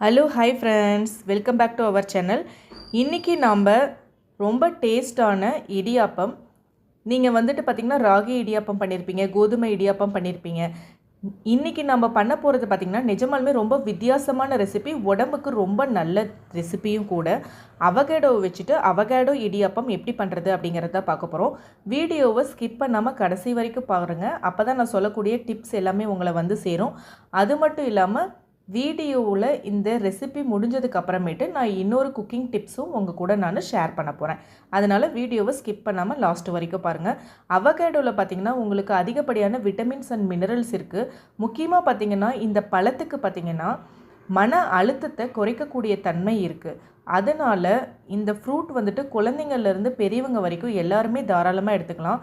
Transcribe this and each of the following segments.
Hello hi friends welcome back to our channel இன்றைக்கி நாம் ரொம்ப டேஸ்டான இடியாப்பம். நீங்கள் வந்துட்டு பார்த்திங்கன்னா ராகி இடியாப்பம் பண்ணியிருப்பீங்க கோதுமை இடியாப்பம் பண்ணியிருப்பீங்க இன்றைக்கி நம்ம பண்ண போகிறது பார்த்திங்கன்னா நிஜமாலுமே ரொம்ப வித்தியாசமான ரெசிபி உடம்புக்கு ரொம்ப நல்ல ரெசிபியும் கூட. அவகேடோ வச்சுட்டு அவகேடோ இடியாப்பம் எப்படி பண்ணுறது அப்படிங்கிறத பார்க்க போகிறோம் வீடியோவை ஸ்கிப் பண்ணாமல் கடைசி வரைக்கும் பாருங்கள் அப்போ தான் நான் சொல்லக்கூடிய டிப்ஸ் எல்லாமே உங்களை வந்து சேரும். அது மட்டும் இல்லாமல் வீடியோவில் இந்த ரெசிபி முடிஞ்சதுக்கு அப்புறமேட்டு நான் இன்னொரு குக்கிங் டிப்ஸும் உங்கள் கூட நான் ஷேர் பண்ண போகிறேன் அதனால் வீடியோவை ஸ்கிப் பண்ணாமல் லாஸ்ட் வரைக்கும் பாருங்கள் அவகேடோவில் பார்த்தீங்கன்னா உங்களுக்கு அதிகப்படியான விட்டமின்ஸ் அண்ட் மினரல்ஸ் இருக்குது முக்கியமாக பார்த்தீங்கன்னா இந்த பழத்துக்கு பார்த்தீங்கன்னா மன அழுத்தத்தை குறைக்கக்கூடிய தன்மை இருக்குது அதனால் இந்த ஃப்ரூட் வந்துட்டு குழந்தைங்கள்லேருந்து பெரியவங்க வரைக்கும் எல்லாருமே தாராளமாக எடுத்துக்கலாம்.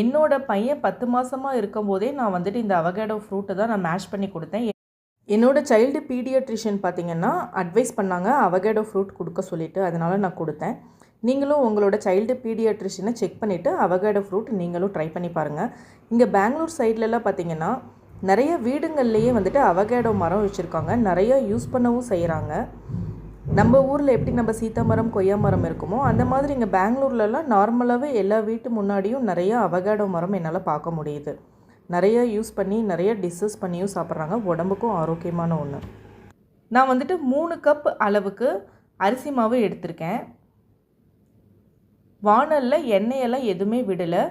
என்னோடய பையன் பத்து மாதமாக இருக்கும்போதே நான் வந்துட்டு இந்த அவகேடோ ஃப்ரூட்டை தான் நான் மேஷ் பண்ணி கொடுத்தேன். என்னோடய சைல்டு பீடியாட்ரிஷியன் பார்த்தீங்கன்னா அட்வைஸ் பண்ணாங்க அவகேடோ ஃப்ரூட் கொடுக்க சொல்லிட்டு அதனால் நான் கொடுத்தேன். நீங்களும் உங்களோட சைல்டு பீடியாட்ரிஷியனை செக் பண்ணிவிட்டு அவகேடோ ஃப்ரூட் நீங்களும் ட்ரை பண்ணி பாருங்கள் இங்கே பெங்களூர் சைட்லலாம் பார்த்தீங்கன்னா நிறைய வீடுங்கள்லேயே வந்துட்டு அவகேடோ மரம் வச்சுருக்காங்க. நிறைய யூஸ் பண்ணவும் செய்கிறாங்க நம்ம ஊரில் எப்படி நம்ம சீத்தா மரம் கொய்யா மரம் இருக்குமோ அந்த மாதிரி இங்கே பெங்களூர்லலாம் நார்மலாகவே எல்லா வீட்டு முன்னாடியும் நிறைய அவகேடோ மரம் என்னால் பார்க்க முடியுது. நிறைய யூஸ் பண்ணி நிறைய டிஷ்ஷஸ் பண்ணியும் சாப்பிட்றாங்க. உடம்புக்கும் ஆரோக்கியமான ஒன்று நான் வந்துட்டு மூணு கப் அளவுக்கு அரிசி மாவு எடுத்திருக்கேன். வானலில் எண்ணெயெல்லாம் எதுவுமே விடலை.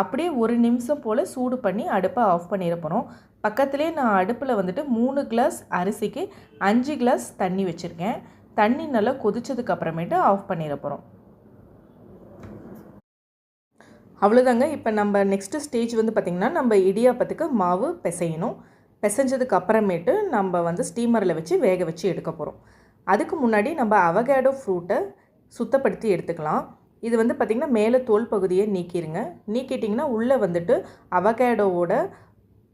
அப்படியே ஒரு நிமிஷம் போல் சூடு பண்ணி அடுப்பை ஆஃப் பண்ணிட போகிறோம் பக்கத்துலேயே நான் அடுப்பில் வந்துட்டு மூணு கிளாஸ் அரிசிக்கு அஞ்சு கிளாஸ் தண்ணி வச்சுருக்கேன். தண்ணி நல்லா கொதிச்சதுக்கு அப்புறமேட்டு ஆஃப் பண்ணிட போகிறோம் அவ்வளோதாங்க இப்போ நம்ம நெக்ஸ்ட்டு ஸ்டேஜ் வந்து பார்த்திங்கன்னா நம்ம இடியாப்பத்துக்கு மாவு பிசையணும். பிசைஞ்சதுக்கு அப்புறமேட்டு நம்ம வந்து ஸ்டீமரில் வச்சு வேக வச்சு எடுக்க போகிறோம் அதுக்கு முன்னாடி நம்ம அவகேடோ ஃப்ரூட்டை சுத்தப்படுத்தி எடுத்துக்கலாம். இது வந்து பார்த்திங்கன்னா மேலே தோல் பகுதியை நீக்கிடுங்க நீக்கிட்டிங்கன்னா உள்ளே வந்துட்டு அவகேடோவோட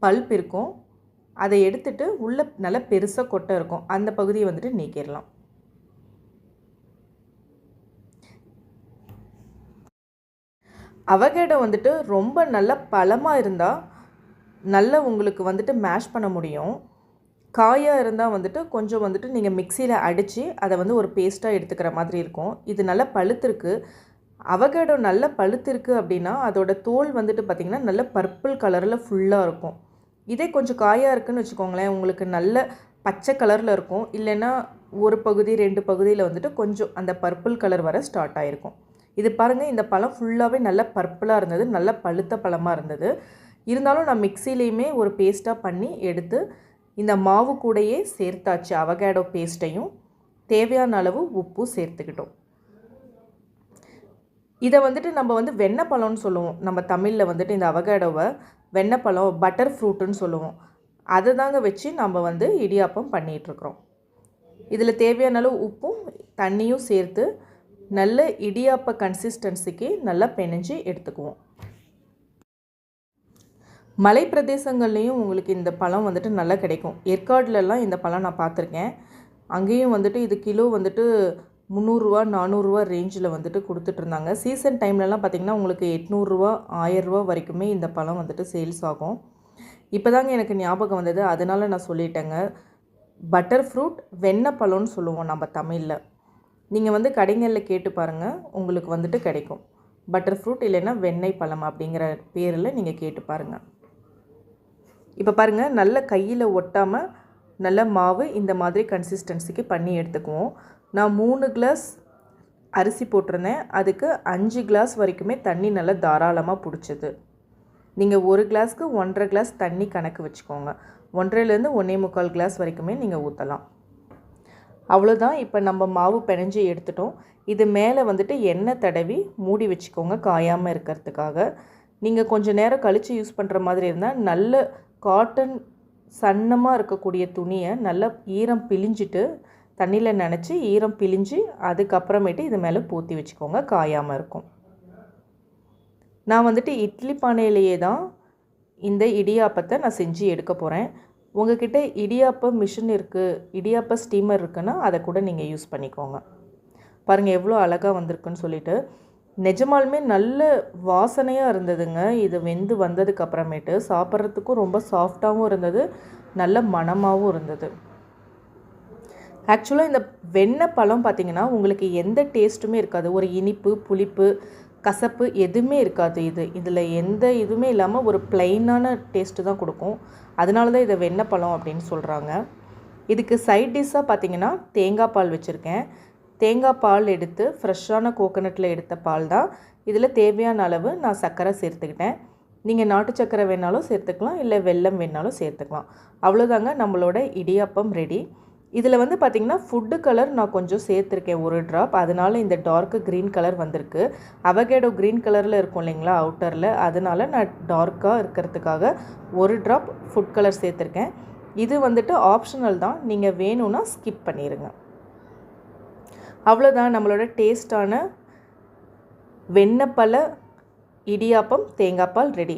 பல்ப் இருக்கும். அதை எடுத்துட்டு உள்ளே நல்லா பெருசாக கொட்டை இருக்கும். அந்த பகுதியை வந்துட்டு நீக்கிடலாம் அவகேடோ வந்துட்டு ரொம்ப நல்ல பழமாக இருந்தால் நல்ல உங்களுக்கு வந்துட்டு மேஷ் பண்ண முடியும். காயாக இருந்தால் வந்துட்டு கொஞ்சம் வந்துட்டு நீங்கள் மிக்சியில் அடித்து அதை வந்து ஒரு பேஸ்ட்டாக எடுத்துக்கிற மாதிரி இருக்கும். இது நல்லா பழுத்திருக்கு. அவகேடோ நல்ல பழுத்திருக்கு அப்படின்னா அதோட தோல் வந்துட்டு பார்த்திங்கன்னா நல்ல பர்பிள் கலரில் ஃபுல்லாக இருக்கும். இதே கொஞ்சம் காயாக இருக்குதுன்னு வச்சுக்கோங்களேன் உங்களுக்கு நல்ல பச்சை கலரில் இருக்கும். இல்லைன்னா ஒரு பகுதி ரெண்டு பகுதியில் வந்துட்டு கொஞ்சம் அந்த பர்பிள் கலர் வர ஸ்டார்ட் ஆகிருக்கும் இது பாருங்கள் இந்த பழம் ஃபுல்லாகவே நல்ல பர்பிளாக இருந்தது நல்ல பழுத்த பழமாக இருந்தது. இருந்தாலும் நான் மிக்சிலையுமே ஒரு பேஸ்ட்டாக பண்ணி எடுத்து இந்த மாவு கூடையே சேர்த்தாச்சு அவகேடோ பேஸ்ட்டையும் தேவையான அளவு உப்பு சேர்த்துக்கிட்டோம். இதை வந்துட்டு நம்ம வந்து வெண்ணப்பழம்னு சொல்லுவோம். நம்ம தமிழில் வந்துட்டு இந்த அவகேடோவை வெண்ணப்பழம் பட்டர் ஃப்ரூட்டுன்னு சொல்லுவோம். அதை தாங்க வச்சு நம்ம வந்து இடியாப்பம் பண்ணிகிட்ருக்குறோம் இதில் தேவையான அளவு உப்பும் தண்ணியும் சேர்த்து நல்ல இடியாப்ப கன்சிஸ்டன்சிக்கு நல்லா பிணைஞ்சு எடுத்துக்குவோம். மலை பிரதேசங்கள்லேயும் உங்களுக்கு இந்த பழம் வந்துட்டு நல்லா கிடைக்கும். ஏற்காடுலலாம் இந்த பழம் நான் பார்த்துருக்கேன். அங்கேயும் வந்துட்டு இது கிலோ வந்துட்டு முந்நூறுரூவா நானூறுரூவா ரேஞ்சில் வந்துட்டு கொடுத்துட்ருந்தாங்க. சீசன் டைம்லலாம் பார்த்திங்கன்னா உங்களுக்கு எட்நூறுரூவா ஆயரூவா வரைக்குமே இந்த பழம் வந்துட்டு சேல்ஸ் ஆகும். இப்போ தாங்க எனக்கு ஞாபகம் வந்தது. அதனால் நான் சொல்லிட்டேங்க. பட்டர் ஃப்ரூட் வெண்ணப்பழம்னு சொல்லுவோம் நம்ம தமிழில். நீங்கள் வந்து கடைங்களில் கேட்டு பாருங்கள் உங்களுக்கு வந்துட்டு கிடைக்கும். பட்டர் ஃப்ரூட் இல்லைன்னா வெண்ணெய் பழம் அப்படிங்கிற பேரில் நீங்கள் கேட்டு பாருங்கள் இப்போ பாருங்கள் நல்ல கையில் ஒட்டாமல் நல்ல மாவு இந்த மாதிரி கன்சிஸ்டன்சிக்கு பண்ணி எடுத்துக்குவோம். நான் மூணு கிளாஸ் அரிசி போட்டிருந்தேன். அதுக்கு அஞ்சு கிளாஸ் வரைக்குமே தண்ணி நல்லா தாராளமாக பிடிச்சது. நீங்கள் ஒரு கிளாஸ்க்கு ஒன்றரை கிளாஸ் தண்ணி கணக்கு வச்சுக்கோங்க. ஒன்றரைலேருந்து ஒன்றே முக்கால் கிளாஸ் வரைக்குமே நீங்கள் ஊற்றலாம் அவ்வளோதான் இப்போ நம்ம மாவு பிணைஞ்சி எடுத்துட்டோம். இது மேலே வந்துட்டு எண்ணெய் தடவி மூடி வச்சுக்கோங்க காயாமல் இருக்கிறதுக்காக. நீங்கள் கொஞ்சம் நேரம் கழித்து யூஸ் பண்ணுற மாதிரி இருந்தால் நல்ல காட்டன் சன்னமாக இருக்கக்கூடிய துணியை நல்லா ஈரம் பிழிஞ்சிட்டு தண்ணியில் நினச்சி ஈரம் பிழிஞ்சு அதுக்கப்புறமேட்டு இது மேலே பூத்தி வச்சுக்கோங்க காயாமல் இருக்கும். நான் வந்துட்டு இட்லி பானையிலேயே தான் இந்த இடியாப்பத்தை நான் செஞ்சு எடுக்க போகிறேன் உங்ககிட்ட இடியாப்ப மிஷின் இருக்குது இடியாப்ப ஸ்டீமர் இருக்குன்னா அதை கூட நீங்கள் யூஸ் பண்ணிக்கோங்க. பாருங்கள் எவ்வளோ அழகாக வந்திருக்குன்னு சொல்லிட்டு. நிஜமாலுமே நல்ல வாசனையாக இருந்ததுங்க. இது வெந்து வந்ததுக்கு அப்புறமேட்டு சாப்பிட்றதுக்கும் ரொம்ப சாஃப்டாகவும் இருந்தது. நல்ல மணமாகவும் இருந்தது. ஆக்சுவலாக இந்த வெண்ணெய் பழம் பார்த்தீங்கன்னா உங்களுக்கு எந்த டேஸ்ட்டுமே இருக்காது. ஒரு இனிப்பு புளிப்பு கசப்பு எதுவுமே இருக்காது இது. இதில் எந்த இதுவுமே இல்லாமல் ஒரு பிளைனான டேஸ்ட்டு தான் கொடுக்கும். அதனால தான் இதை வெண்ணப்பழம் அப்படின்னு சொல்கிறாங்க இதுக்கு சைட் டிஷ்ஷாக பார்த்தீங்கன்னா தேங்காய் பால் வச்சுருக்கேன். தேங்காய் பால் எடுத்து ஃப்ரெஷ்ஷான கோகோனட்டில் எடுத்த பால் தான். இதில் தேவையான அளவு நான் சர்க்கரை சேர்த்துக்கிட்டேன். நீங்கள் நாட்டு சர்க்கரை வேணாலும் சேர்த்துக்கலாம் இல்லை வெல்லம் வேணாலும் சேர்த்துக்கலாம். அவ்வளோதாங்க நம்மளோட இடியாப்பம் ரெடி இதில் வந்து பார்த்திங்கன்னா ஃபுட்டு கலர் நான் கொஞ்சம் சேர்த்துருக்கேன் ஒரு ட்ராப் அதனால் இந்த டார்க்கு க்ரீன் கலர் வந்திருக்கு. அவகேடோ க்ரீன் கலரில் இருக்கும் இல்லைங்களா அவுட்டரில் அதனால் நான் டார்க்காக இருக்கிறதுக்காக ஒரு ட்ராப் ஃபுட் கலர் சேர்த்துருக்கேன். இது வந்துட்டு ஆப்ஷனல் தான். நீங்கள் வேணும்னா ஸ்கிப் பண்ணிடுங்க அவ்வளோதான் நம்மளோட டேஸ்டான வெண்ணப்பழ இடியாப்பம் தேங்காய் பால் ரெடி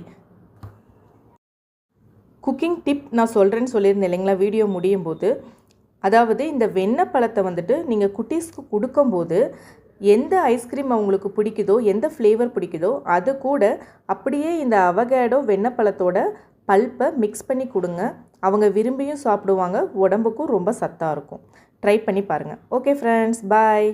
குக்கிங் டிப் நான் சொல்கிறேன்னு சொல்லியிருந்தேன் இல்லைங்களா வீடியோ முடியும் போது. அதாவது இந்த வெண்ணெய் பழத்தை வந்துட்டு நீங்கள் குட்டீஸ்க்கு கொடுக்கும்போது எந்த ஐஸ்கிரீம் அவங்களுக்கு பிடிக்குதோ எந்த ஃப்ளேவர் பிடிக்குதோ அது கூட அப்படியே இந்த அவகேடோ வெண்ணெய் பழத்தோட பல்ப்பை மிக்ஸ் பண்ணி கொடுங்க. அவங்க விரும்பியும் சாப்பிடுவாங்க உடம்புக்கும் ரொம்ப சத்தாக இருக்கும். ட்ரை பண்ணி பாருங்கள் ஓகே ஃப்ரெண்ட்ஸ் பாய்